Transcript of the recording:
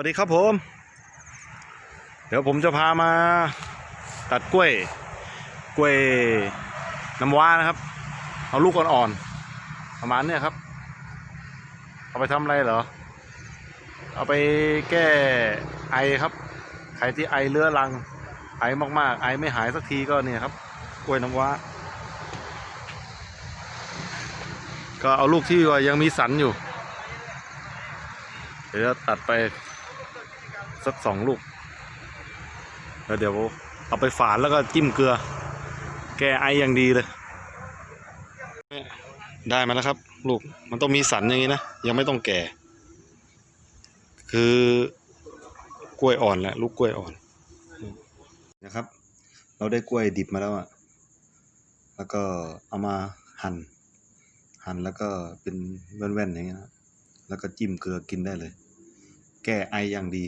วัสดีครับผม เดี๋ยวผมจะพามาตัดกล้วย กล้วยน้ำว้านะครับ เอาลูกอ่อนๆประมาณเนี้ยครับ เอาไปทำอะไรเหรอ เอาไปแก้ไอครับ ใครที่ไอเรื้อรัง ไอมากๆ ไอไม่หายสักทีก็เนี่ยครับ กล้วยน้ำว้า ก็เอาลูกที่ว่ายังมีสันอยู่เดี๋ยวตัดไป สักสองลูกแล้วเดี๋ยวเอาไปฝานแล้วก็จิ้มเกลือ แก้ไออย่างดีเลย ได้มาแล้วครับ ลูกมันต้องมีสันอย่างนี้นะ ยังไม่ต้องแก่ คือกล้วยอ่อนแหละลูกกล้วยอ่อนนะครับ เราได้กล้วยดิบมาแล้วอะแล้วก็เอามาหั่นหั่นแล้วก็เป็นแว่นๆอย่างเงี้ยนะแล้วก็จิ้มเกลือกินได้เลย แก้ไออย่างดี